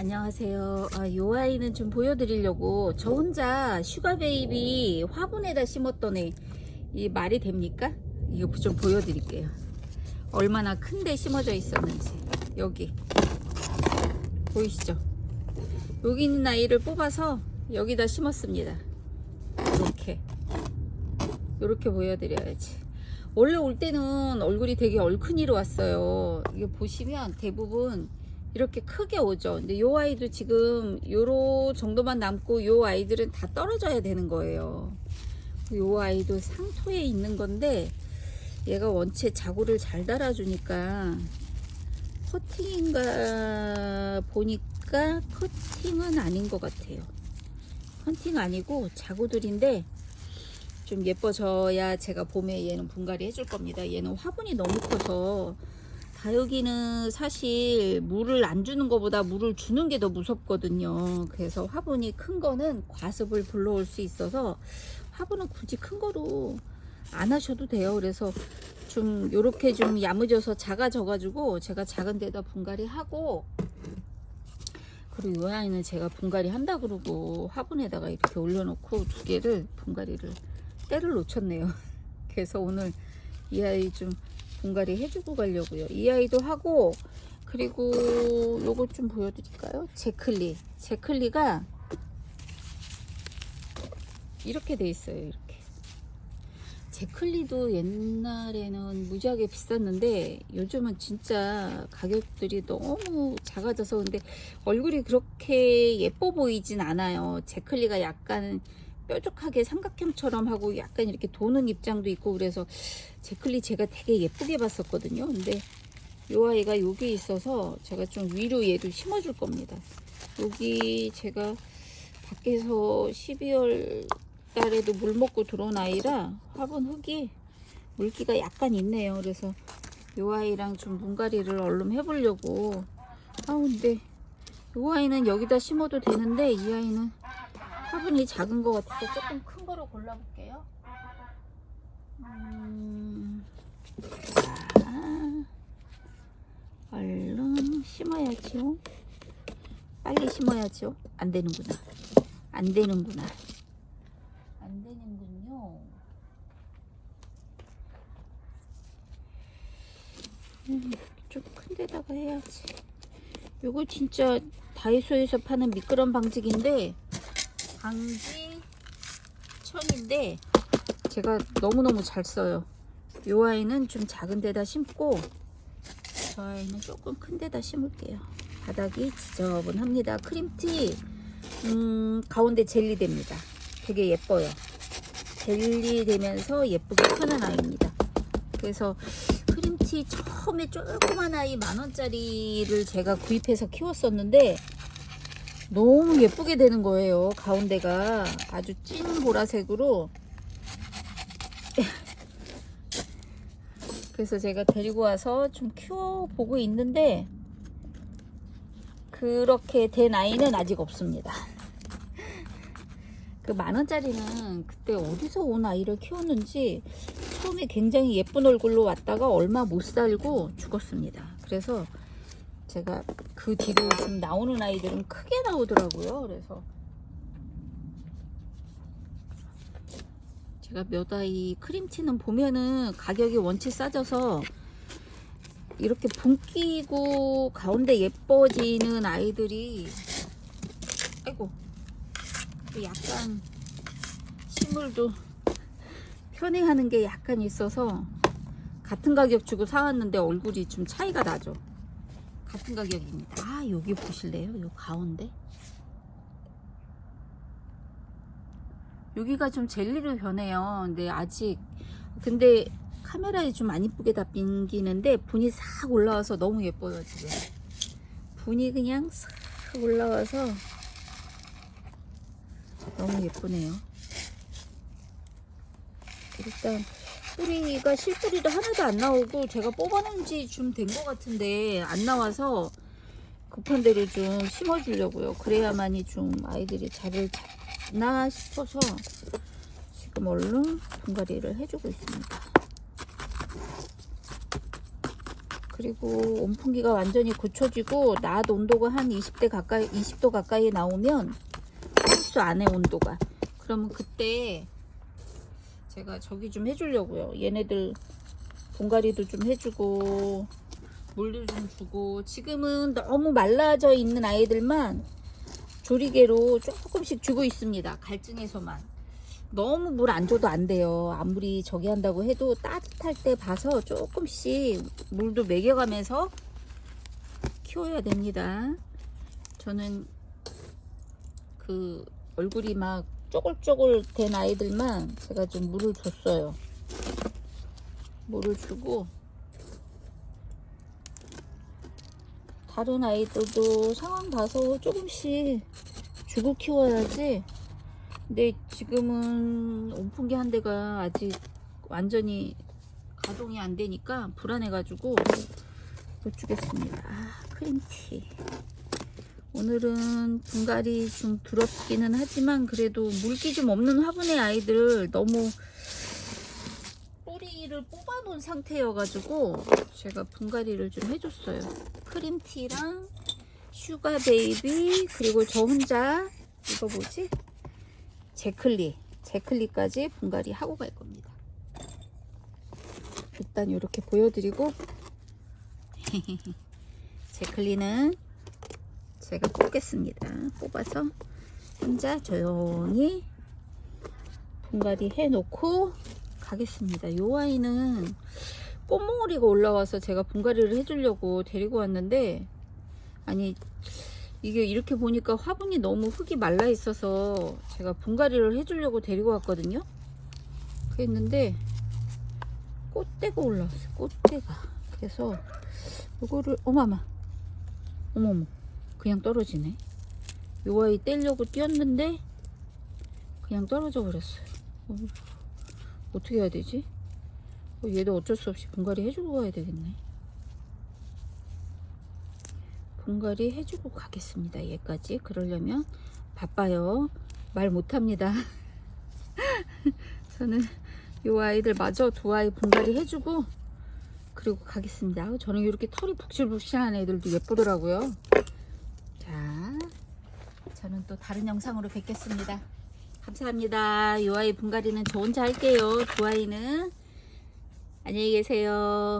안녕하세요. 아, 요 아이는 좀 보여드리려고 저 혼자 슈가 베이비 화분에다 심었더니 이 말이 됩니까? 이거 좀 보여드릴게요. 얼마나 큰데 심어져 있었는지 여기 보이시죠? 여기 있는 아이를 뽑아서 여기다 심었습니다. 이렇게 이렇게 보여드려야지. 원래 올 때는 얼굴이 되게 얼큰이로 왔어요. 이거 보시면 대부분 이렇게 크게 오죠. 근데 요 아이도 지금 요로 정도만 남고 요 아이들은 다 떨어져야 되는 거예요. 요 아이도 상토에 있는 건데 얘가 원체 자구를 잘 달아주니까 커팅인가 보니까 커팅은 아닌 것 같아요. 커팅 아니고 자구들인데 좀 예뻐져야 제가 봄에 얘는 분갈이 해줄 겁니다. 얘는 화분이 너무 커서 다육이는 사실 물을 안 주는 것보다 물을 주는 게 더 무섭거든요. 그래서 화분이 큰 거는 과습을 불러올 수 있어서 화분은 굳이 큰 거로 안 하셔도 돼요. 그래서 좀 요렇게 좀 야무져서 작아져가지고 제가 작은 데다 분갈이 하고 그리고 이 아이는 제가 분갈이 한다 그러고 화분에다가 이렇게 올려놓고 두 개를 분갈이를 때를 놓쳤네요. 그래서 오늘 이 아이 좀 분갈이 해주고 가려고요. 이 아이도 하고 그리고 요거 좀 보여드릴까요? 제클리. 제클리가 이렇게 돼 있어요. 이렇게. 제클리도 옛날에는 무지하게 비쌌는데 요즘은 진짜 가격들이 너무 작아져서 근데 얼굴이 그렇게 예뻐 보이진 않아요. 제클리가 약간 뾰족하게 삼각형처럼 하고 약간 이렇게 도는 입장도 있고 그래서 제클리 제가 되게 예쁘게 봤었거든요. 근데 요 아이가 여기 있어서 제가 좀 위로 얘를 심어줄 겁니다. 여기 제가 밖에서 12월 달에도 물 먹고 들어온 아이라 화분 흙이 물기가 약간 있네요. 그래서 요 아이랑 좀 분갈이를 얼른 해보려고. 아 근데 요 아이는 여기다 심어도 되는데 이 아이는 화분이 작은 것 같아서 조금 큰 거로 골라볼게요. 음, 자, 얼른 심어야지요. 빨리 심어야죠. 안 되는구나. 안 되는구나. 안 되는군요. 음, 좀 큰 데다가 해야지. 요거 진짜 다이소에서 파는 미끄럼 방지기인데 방지 천인데 제가 너무너무 잘 써요. 요 아이는 좀 작은 데다 심고 저 아이는 조금 큰 데다 심을게요. 바닥이 지저분합니다. 크림티 음, 가운데 젤리 됩니다. 되게 예뻐요. 젤리 되면서 예쁘게 크는 아이입니다. 그래서 크림티 처음에 조그만 아이 만원짜리를 제가 구입해서 키웠었는데 너무 예쁘게 되는 거예요. 가운데가 아주 찐 보라색으로. 그래서 제가 데리고 와서 좀 키워보고 있는데 그렇게 된 아이는 아직 없습니다. 그 만원짜리는 그때 어디서 온 아이를 키웠는지 처음에 굉장히 예쁜 얼굴로 왔다가 얼마 못 살고 죽었습니다. 그래서 제가 그 뒤로 지금 나오는 아이들은 크게 나오더라고요. 그래서 제가 몇 아이 크림치는 보면은 가격이 원체 싸져서 이렇게 붕끼고 가운데 예뻐지는 아이들이 아이고 또 약간 식물도 편애하는 게 약간 있어서 같은 가격 주고 사왔는데 얼굴이 좀 차이가 나죠. 같은 가격입니다. 아, 여기 보실래요? 요 가운데. 여기가 좀 젤리로 변해요. 근데 아직 근데 카메라에 좀 안 이쁘게 다 빙기는데 분이 싹 올라와서 너무 예뻐요 지금. 분이 그냥 싹 올라와서 너무 예쁘네요. 일단 뿌리가 실뿌리도 하나도 안 나오고 제가 뽑아놓은 지좀 된 것 같은데 안 나와서 급한 대로 좀 심어주려고요. 그래야만이 좀 아이들이 자를 잡나 싶어서 지금 얼른 분갈이를 해주고 있습니다. 그리고 온풍기가 완전히 굳혀지고 낮 온도가 한 20대 가까이 20도 가까이 나오면 하우스 안에 온도가 그러면 그때 제가 저기 좀 해주려고요. 얘네들 분갈이도 좀 해주고 물도 좀 주고 지금은 너무 말라져 있는 아이들만 조리개로 조금씩 주고 있습니다. 갈증에서만. 너무 물 안 줘도 안 돼요. 아무리 저기 한다고 해도 따뜻할 때 봐서 조금씩 물도 먹여가면서 키워야 됩니다. 저는 그 얼굴이 막 쪼글쪼글 된 아이들만 제가 좀 물을 줬어요. 물을 주고 다른 아이들도 상황 봐서 조금씩 주고 키워야지. 근데 지금은 온풍기 한 대가 아직 완전히 가동이 안 되니까 불안해 가지고 못 주겠습니다. 아, 크림티. 오늘은 분갈이 좀 두렵기는 하지만 그래도 물기 좀 없는 화분의 아이들 너무 뿌리를 뽑아놓은 상태여가지고 제가 분갈이를 좀 해줬어요. 크림티랑 슈가 베이비 그리고 저 혼자 이거 뭐지? 제클리 제클리까지 분갈이 하고 갈 겁니다. 일단 이렇게 보여드리고 제클리는 제가 뽑겠습니다. 뽑아서 혼자 조용히 분갈이 해놓고 가겠습니다. 요 아이는 꽃몽오리가 올라와서 제가 분갈이를 해주려고 데리고 왔는데 아니 이게 이렇게 보니까 화분이 너무 흙이 말라 있어서 제가 분갈이를 해주려고 데리고 왔거든요. 그랬는데 꽃대가 올라왔어요. 꽃대가. 그래서 이거를 어마마 어머머 그냥 떨어지네. 요 아이 떼려고 뛰었는데 그냥 떨어져 버렸어요. 어, 어떻게 해야 되지? 어, 얘도 어쩔 수 없이 분갈이 해주고 가야 되겠네. 분갈이 해주고 가겠습니다. 얘까지. 그러려면 바빠요. 말 못합니다. 저는 요 아이들 마저 두 아이 분갈이 해주고 그리고 가겠습니다. 저는 이렇게 털이 북실북실한 애들도 예쁘더라고요. 자, 저는 또 다른 영상으로 뵙겠습니다. 감사합니다. 이 아이 분갈이는 저 혼자 할게요. 두 아이는 안녕히 계세요.